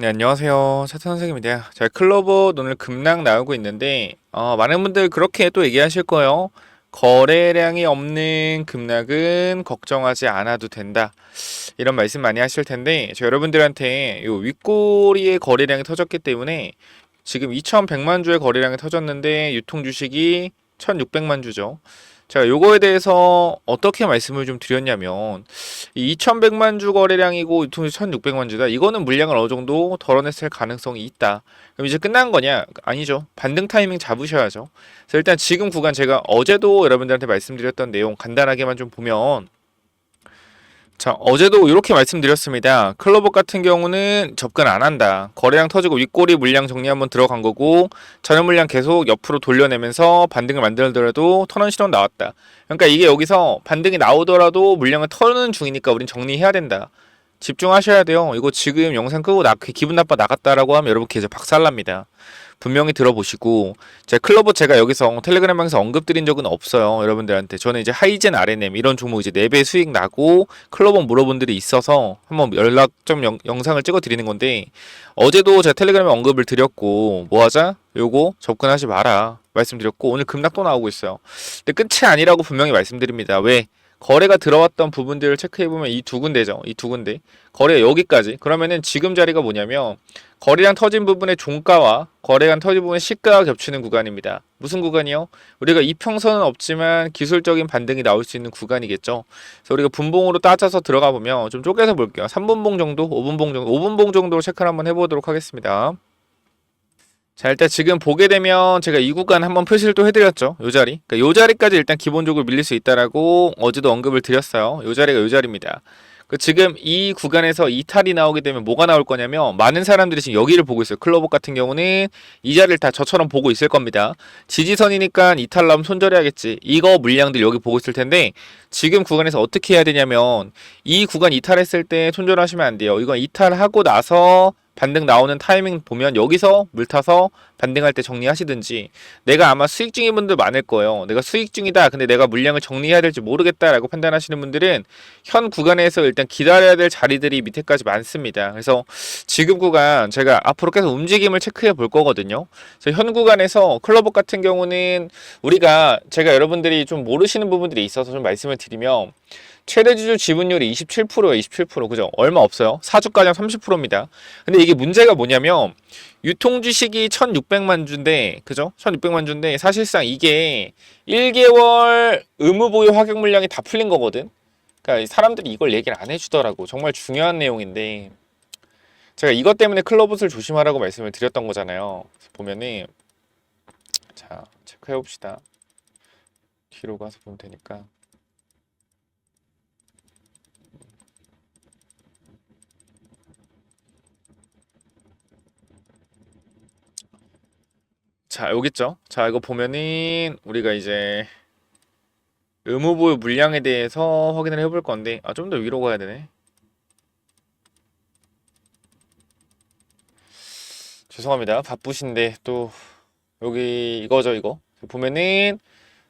네, 안녕하세요. 차트 선생님입니다. 자, 클로버 오늘 급락 나오고 있는데, 어, 많은 분들 그렇게 또 얘기하실 거예요. 거래량이 없는 급락은 걱정하지 않아도 된다. 이런 말씀 많이 하실 텐데, 저 여러분들한테 요 윗꼬리의 거래량이 터졌기 때문에 지금 2,100만 주의 거래량이 터졌는데, 유통 주식이 1,600만 주죠. 제가 요거에 대해서 어떻게 말씀을 좀 드렸냐면 이 2100만 주 거래량이고 유통주 1600만 주다. 이거는 물량을 어느 정도 덜어냈을 가능성이 있다. 그럼 이제 끝난 거냐? 아니죠. 반등 타이밍 잡으셔야죠. 그래서 일단 지금 구간 제가 어제도 여러분들한테 말씀드렸던 내용 간단하게만 좀 보면 자, 어제도 이렇게 말씀드렸습니다. 클로버 같은 경우는 접근 안 한다. 거래량 터지고 윗꼬리 물량 정리 한번 들어간 거고, 전현 물량 계속 옆으로 돌려내면서 반등을 만들더라도 턴원 실험 나왔다. 그러니까 이게 여기서 반등이 나오더라도 물량을 터는 중이니까 우린 정리해야 된다. 집중하셔야 돼요. 이거 지금 영상 끄고 나 기분 나빠 나갔다라고 하면 여러분 계속 박살납니다. 분명히 들어보시고 제 클로버 제가 여기서 텔레그램방에서 언급드린 적은 없어요. 여러분들한테. 저는 이제 하이젠 RNM 이런 종목 이제 4배 수익 나고 클로버 물어본 들이 있어서 한번 연락 좀 영, 영상을 찍어 드리는 건데 어제도 제가 텔레그램에 언급을 드렸고 뭐 하자? 요거 접근하지 마라. 말씀드렸고 오늘 급락 또 나오고 있어요. 근데 끝이 아니라고 분명히 말씀드립니다. 왜 거래가 들어왔던 부분들을 체크해 보면 이 두 군데죠. 이 두 군데. 거래가 여기까지. 그러면은 지금 자리가 뭐냐면 거래량 터진 부분의 종가와 거래량 터진 부분의 시가가 겹치는 구간입니다. 무슨 구간이요? 우리가 이평선은 없지만 기술적인 반등이 나올 수 있는 구간이겠죠. 그래서 우리가 분봉으로 따져서 들어가 보면 좀 쪼개서 볼게요. 3분봉 정도, 5분봉 정도, 5분봉 정도로 체크를 한번 해보도록 하겠습니다. 자 일단 지금 보게 되면 제가 이 구간 한번 표시를 또 해드렸죠. 요 자리. 그러니까 요 자리까지 일단 기본적으로 밀릴 수 있다라고 어제도 언급을 드렸어요. 요 자리가 요 자리입니다. 그 지금 이 구간에서 이탈이 나오게 되면 뭐가 나올 거냐면 많은 사람들이 지금 여기를 보고 있어요. 클로버 같은 경우는 이 자리를 다 저처럼 보고 있을 겁니다. 지지선이니까 이탈 나오면 손절해야겠지. 이거 물량들 여기 보고 있을 텐데 지금 구간에서 어떻게 해야 되냐면 이 구간 이탈했을 때 손절하시면 안 돼요. 이건 이탈하고 나서 반등 나오는 타이밍 보면 여기서 물 타서 반등할 때 정리하시든지 내가 아마 수익 중인 분들 많을 거예요. 내가 수익 중이다. 근데 내가 물량을 정리해야 될지 모르겠다라고 판단하시는 분들은 현 구간에서 일단 기다려야 될 자리들이 밑에까지 많습니다. 그래서 지금 구간 제가 앞으로 계속 움직임을 체크해 볼 거거든요. 그래서 현 구간에서 클럽업 같은 경우는 우리가 제가 여러분들이 좀 모르시는 부분들이 있어서 좀 말씀을 드리면 최대 주주 지분율이 27%예요. 27% 그죠? 얼마 없어요. 사주가량 30%입니다. 근데 이게 문제가 뭐냐면 유통 주식이 1,600만 주인데 그죠? 1,600만 주인데 사실상 이게 1개월 의무 보유 확약 물량이 다 풀린 거거든. 그러니까 사람들이 이걸 얘기를 안 해주더라고. 정말 중요한 내용인데 제가 이것 때문에 클로봇을 조심하라고 말씀을 드렸던 거잖아요. 보면은 자 체크해 봅시다. 뒤로 가서 보면 되니까. 자, 여기 있죠? 자, 이거 보면은 우리가 이제 의무보유 물량에 대해서 확인을 해볼 건데 아, 좀 더 위로 가야 되네. 죄송합니다. 바쁘신데 또 여기 이거죠, 이거. 보면은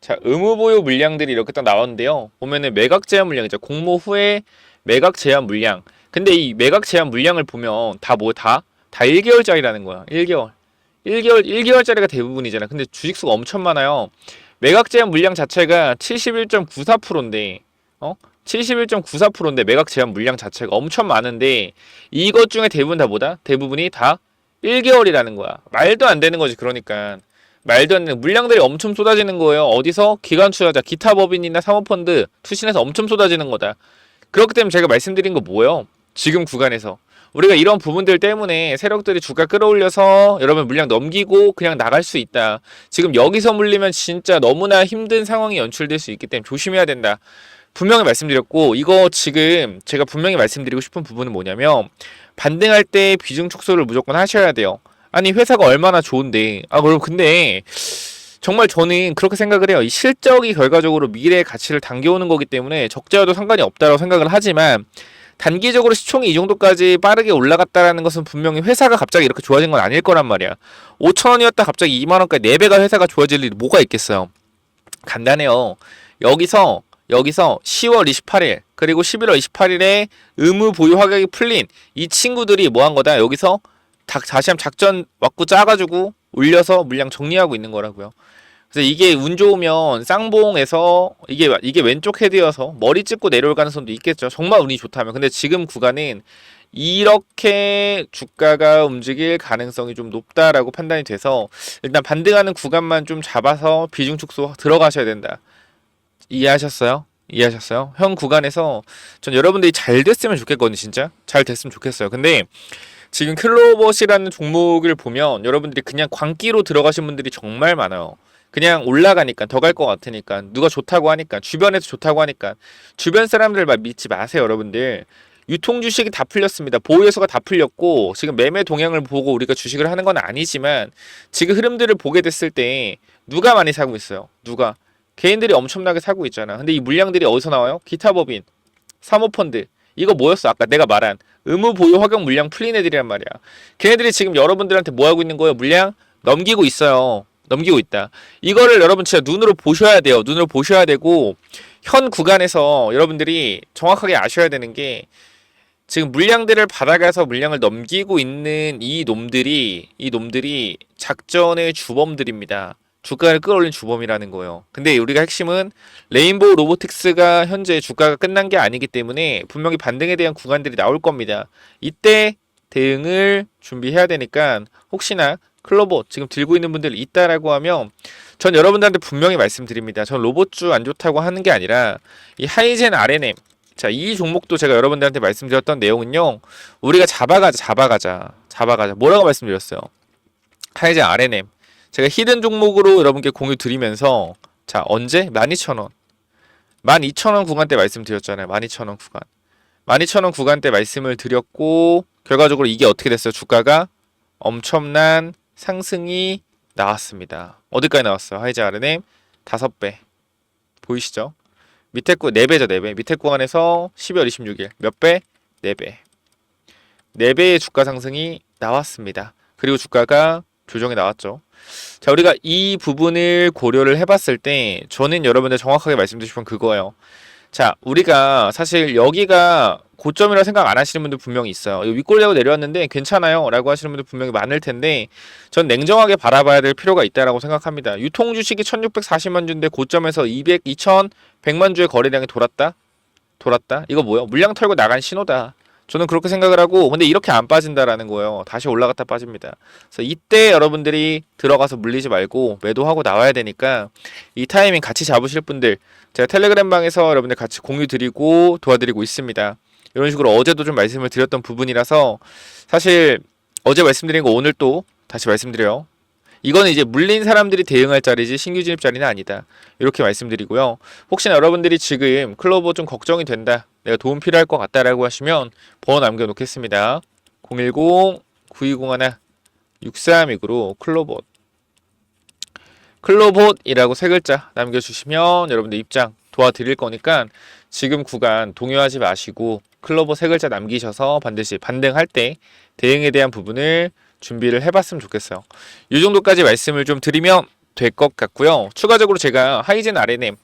자, 의무 보유 물량들이 이렇게 딱 나왔는데요. 보면은 매각 제한 물량이죠. 공모 후에 매각 제한 물량. 근데 이 매각 제한 물량을 보면 다 뭐 다? 다 1개월짜리라는 거야. 1개월. 1개월 1개월짜리가 대부분이잖아. 근데 주식수가 엄청 많아요. 매각 제한 물량 자체가 71.94%인데 어? 71.94%인데 매각 제한 물량 자체가 엄청 많은데 이것 중에 대부분 다 뭐다? 대부분이 다 1개월이라는 거야. 말도 안 되는 거지. 그러니까 말도 안 되는 물량들이 엄청 쏟아지는 거예요. 어디서 기관 투자자, 기타 법인이나 사모펀드 투신해서 엄청 쏟아지는 거다. 그렇기 때문에 제가 말씀드린 거 뭐예요? 지금 구간에서 우리가 이런 부분들 때문에 세력들이 주가 끌어올려서 여러분 물량 넘기고 그냥 나갈 수 있다. 지금 여기서 물리면 진짜 너무나 힘든 상황이 연출될 수 있기 때문에 조심해야 된다. 분명히 말씀드렸고 이거 지금 제가 분명히 말씀드리고 싶은 부분은 뭐냐면 반등할 때 비중 축소를 무조건 하셔야 돼요. 아니 회사가 얼마나 좋은데 아 그럼 근데 정말 저는 그렇게 생각을 해요. 이 실적이 결과적으로 미래의 가치를 당겨오는 거기 때문에 적자여도 상관이 없다고 생각을 하지만 단기적으로 시총이 이 정도까지 빠르게 올라갔다라는 것은 분명히 회사가 갑자기 이렇게 좋아진 건 아닐 거란 말이야. 5천 원이었다 갑자기 2만 원까지 4배가 회사가 좋아질 일이 뭐가 있겠어요. 간단해요. 여기서 여기서 10월 28일 그리고 11월 28일에 의무 보유 확약이 풀린 이 친구들이 뭐 한 거다. 여기서 다, 다시 한번 작전 왔고 짜가지고 올려서 물량 정리하고 있는 거라고요. 그래서 이게 운 좋으면 쌍봉에서 이게 이게 왼쪽 헤드여서 머리 찍고 내려올 가능성도 있겠죠. 정말 운이 좋다면. 근데 지금 구간은 이렇게 주가가 움직일 가능성이 좀 높다라고 판단이 돼서 일단 반등하는 구간만 좀 잡아서 비중 축소 들어가셔야 된다. 이해하셨어요? 이해하셨어요? 현 구간에서 전 여러분들이 잘 됐으면 좋겠거든요, 진짜. 잘 됐으면 좋겠어요. 근데 지금 클로버시라는 종목을 보면 여러분들이 그냥 광기로 들어가신 분들이 정말 많아요. 그냥 올라가니까 더 갈 것 같으니까 누가 좋다고 하니까 주변에서 좋다고 하니까 주변 사람들 말 믿지 마세요, 여러분들. 유통 주식이 다 풀렸습니다. 보유 요소가 다 풀렸고 지금 매매 동향을 보고 우리가 주식을 하는 건 아니지만 지금 흐름들을 보게 됐을 때 누가 많이 사고 있어요? 누가? 개인들이 엄청나게 사고 있잖아. 근데 이 물량들이 어디서 나와요? 기타 법인, 사모펀드. 이거 뭐였어? 아까 내가 말한 의무 보유 허용 물량 풀린 애들이란 말이야. 걔네들이 지금 여러분들한테 뭐 하고 있는 거예요? 물량 넘기고 있어요. 넘기고 있다. 이거를 여러분 진짜 눈으로 보셔야 돼요. 눈으로 보셔야 되고 현 구간에서 여러분들이 정확하게 아셔야 되는 게 지금 물량들을 받아가서 물량을 넘기고 있는 이 놈들이 이 놈들이 작전의 주범들입니다. 주가를 끌어올린 주범이라는 거예요. 근데 우리가 핵심은 레인보우 로보틱스가 현재 주가가 끝난 게 아니기 때문에 분명히 반등에 대한 구간들이 나올 겁니다. 이때 대응을 준비해야 되니까 혹시나 클로버 지금 들고 있는 분들 있다라고 하면 전 여러분들한테 분명히 말씀드립니다. 전 로봇주 안 좋다고 하는 게 아니라 이 하이젠 RNM 자, 이 종목도 제가 여러분들한테 말씀드렸던 내용은요. 우리가 잡아가자, 잡아가자, 잡아가자. 뭐라고 말씀드렸어요? 하이젠 RNM. 제가 히든 종목으로 여러분께 공유 드리면서 자, 언제? 12,000원. 12,000원 구간대 말씀드렸잖아요. 12,000원 구간. 12,000원 구간대 말씀을 드렸고 결과적으로 이게 어떻게 됐어요? 주가가 엄청난 상승이 나왔습니다. 어디까지 나왔어요? 하이젠 RNM 5배. 보이시죠? 밑에 구 4배죠, 4배. 밑에 구간에서 12월 26일 몇 배? 4배. 4배의 주가 상승이 나왔습니다. 그리고 주가가 조정이 나왔죠. 자, 우리가 이 부분을 고려를 해봤을 때 저는 여러분들 정확하게 말씀드리고 싶은 그거예요. 자, 우리가 사실 여기가 고점이라 생각 안 하시는 분들 분명히 있어요. 이거 윗골려고 내려왔는데 괜찮아요. 라고 하시는 분들 분명히 많을 텐데 전 냉정하게 바라봐야 될 필요가 있다라고 생각합니다. 유통 주식이 1640만 주인데 고점에서 200, 2000, 100만 주의 거래량이 돌았다? 돌았다? 이거 뭐야? 물량 털고 나간 신호다. 저는 그렇게 생각을 하고 근데 이렇게 안 빠진다라는 거예요. 다시 올라갔다 빠집니다. 그래서 이때 여러분들이 들어가서 물리지 말고 매도하고 나와야 되니까 이 타이밍 같이 잡으실 분들 제가 텔레그램 방에서 여러분들 같이 공유 드리고 도와드리고 있습니다. 이런 식으로 어제도 좀 말씀을 드렸던 부분이라서 사실 어제 말씀드린 거 오늘 또 다시 말씀드려요. 이거는 이제 물린 사람들이 대응할 자리지 신규 진입 자리는 아니다. 이렇게 말씀드리고요. 혹시나 여러분들이 지금 클로버 좀 걱정이 된다. 내가 도움 필요할 것 같다라고 하시면 번호 남겨놓겠습니다. 010-9201-6329로 클로봇 클로봇이라고 세 글자 남겨주시면 여러분들 입장 도와드릴 거니까 지금 구간 동요하지 마시고 클로버 세 글자 남기셔서 반드시 반등할 때 대응에 대한 부분을 준비를 해봤으면 좋겠어요. 이 정도까지 말씀을 좀 드리면 될것 같고요. 추가적으로 제가 하이젠 RNM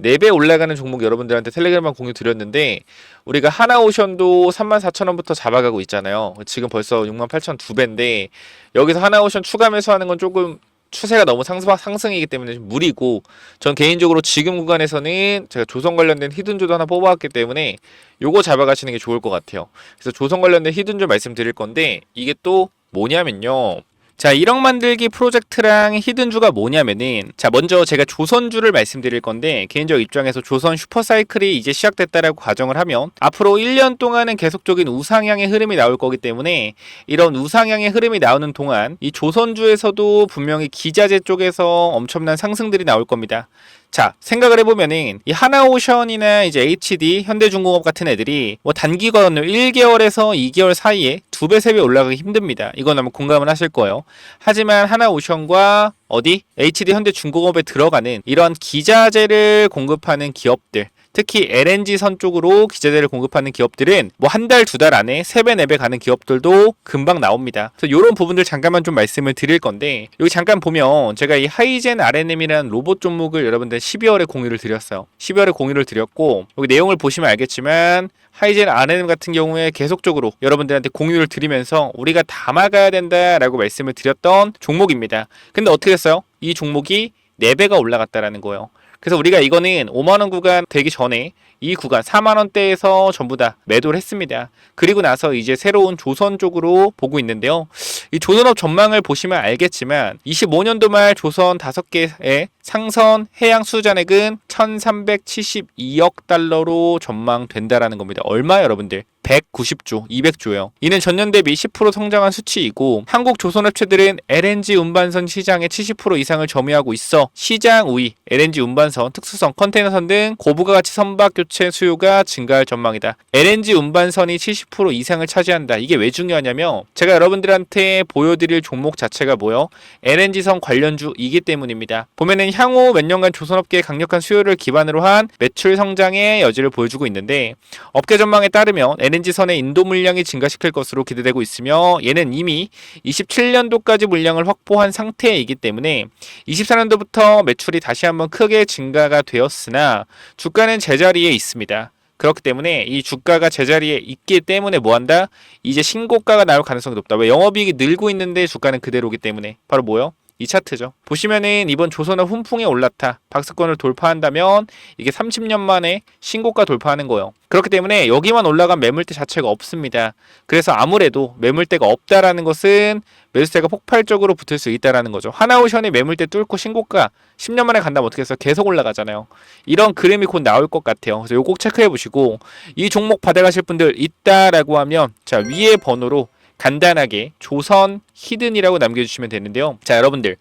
4배 올라가는 종목 여러분들한테 텔레그램만 공유 드렸는데 우리가 하나오션도 34,000원부터 잡아가고 있잖아요. 지금 벌써 68,000두 배인데 여기서 하나오션 추가 매수하는 건 조금 추세가 너무 상승, 상승이기 때문에 좀 무리고 전 개인적으로 지금 구간에서는 제가 조선 관련된 히든조도 하나 뽑아왔기 때문에 요거 잡아가시는 게 좋을 것 같아요. 그래서 조선 관련된 히든조 말씀드릴 건데 이게 또 뭐냐면요. 자, 1억 만들기 프로젝트랑 히든주가 뭐냐면은 자, 먼저 제가 조선주를 말씀드릴 건데 개인적 입장에서 조선 슈퍼사이클이 이제 시작됐다라고 가정을 하면 앞으로 1년 동안은 계속적인 우상향의 흐름이 나올 거기 때문에 이런 우상향의 흐름이 나오는 동안 이 조선주에서도 분명히 기자재 쪽에서 엄청난 상승들이 나올 겁니다. 자, 생각을 해보면은, 이 하나오션이나 이제 HD, 현대중공업 같은 애들이 뭐 단기간으로 1개월에서 2개월 사이에 두 배, 세 배 올라가기 힘듭니다. 이건 아마 공감을 하실 거예요. 하지만 하나오션과 어디? HD, 현대중공업에 들어가는 이런 기자재를 공급하는 기업들, 특히 LNG 선 쪽으로 기자재를 공급하는 기업들은 뭐 한 달, 두 달 안에 세 배, 네배 가는 기업들도 금방 나옵니다. 그래서 이런 부분들 잠깐만 좀 말씀을 드릴 건데 여기 잠깐 보면 제가 이 하이젠 RNM이라는 로봇 종목을 여러분들 12월에 공유를 드렸어요. 12월에 공유를 드렸고 여기 내용을 보시면 알겠지만 하이젠 RNM 같은 경우에 계속적으로 여러분들한테 공유를 드리면서 우리가 담아가야 된다라고 말씀을 드렸던 종목입니다. 근데 어떻게 됐어요? 이 종목이 4배가 올라갔다라는 거예요. 그래서 우리가 이거는 5만 원 구간 되기 전에 이 구간 4만 원대에서 전부 다 매도를 했습니다. 그리고 나서 이제 새로운 조선 쪽으로 보고 있는데요. 이 조선업 전망을 보시면 알겠지만 25년도 말 조선 5개의 상선 해양 수잔액은 1372억 달러로 전망된다라는 겁니다. 얼마 여러분들? 190조, 200조요. 이는 전년 대비 10% 성장한 수치이고 한국 조선업체들은 LNG 운반선 시장의 70% 이상을 점유하고 있어 시장 우위, LNG 운반선, 특수선, 컨테이너선 등 고부가 가치 선박 교체 수요가 증가할 전망이다. LNG 운반선이 70% 이상을 차지한다. 이게 왜 중요하냐면 제가 여러분들한테 보여드릴 종목 자체가 뭐요? LNG선 관련주이기 때문입니다. 보면은 향후 몇 년간 조선업계의 강력한 수요를 기반으로 한 매출 성장의 여지를 보여주고 있는데 업계 전망에 따르면 LNG 선의 인도 물량이 증가시킬 것으로 기대되고 있으며 얘는 이미 27년도까지 물량을 확보한 상태이기 때문에 24년도부터 매출이 다시 한번 크게 증가가 되었으나 주가는 제자리에 있습니다. 그렇기 때문에 이 주가가 제자리에 있기 때문에 뭐한다? 이제 신고가가 나올 가능성이 높다. 왜 영업이익이 늘고 있는데 주가는 그대로기 때문에 바로 뭐요? 이 차트죠. 보시면은 이번 조선업 훈풍에 올라타 박스권을 돌파한다면 이게 30년 만에 신고가 돌파하는 거예요. 그렇기 때문에 여기만 올라간 매물대 자체가 없습니다. 그래서 아무래도 매물대가 없다라는 것은 매수세가 폭발적으로 붙을 수 있다라는 거죠. 하나오션이 매물대 뚫고 신고가 10년 만에 간다면 어떻게 해서 계속 올라가잖아요. 이런 그림이 곧 나올 것 같아요. 그래서 이거 꼭 체크해 보시고 이 종목 받아가실 분들 있다라고 하면 자 위에 번호로 간단하게 조선 히든이라고 남겨주시면 되는데요. 자, 여러분들.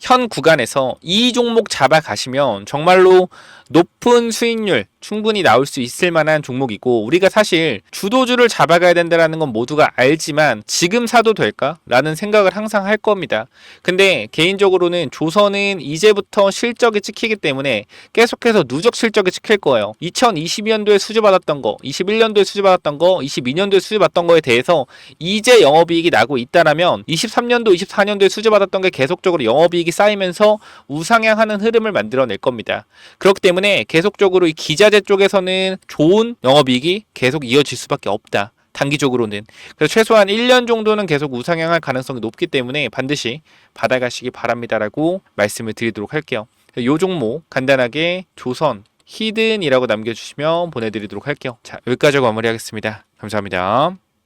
현 구간에서 이 종목 잡아가시면 정말로 높은 수익률 충분히 나올 수 있을 만한 종목이고 우리가 사실 주도주를 잡아가야 된다라는 건 모두가 알지만 지금 사도 될까? 라는 생각을 항상 할 겁니다. 근데 개인적으로는 조선은 이제부터 실적이 찍히기 때문에 계속해서 누적 실적이 찍힐 거예요. 2022년도에 수주받았던 거, 21년도에 수주받았던 거, 22년도에 수주받았던 거에 대해서 이제 영업이익이 나고 있다라면 23년도, 24년도에 수주받았던 게 계속적으로 영업이익이 쌓이면서 우상향하는 흐름을 만들어낼 겁니다. 그렇기 때문에 계속적으로 이 기자재 쪽에서는 좋은 영업이익이 계속 이어질 수밖에 없다. 단기적으로는 그래서 최소한 1년 정도는 계속 우상향할 가능성이 높기 때문에 반드시 받아가시기 바랍니다라고 말씀을 드리도록 할게요. 요 종목 간단하게 조선 히든이라고 남겨주시면 보내드리도록 할게요. 자 여기까지 마무리하겠습니다. 감사합니다.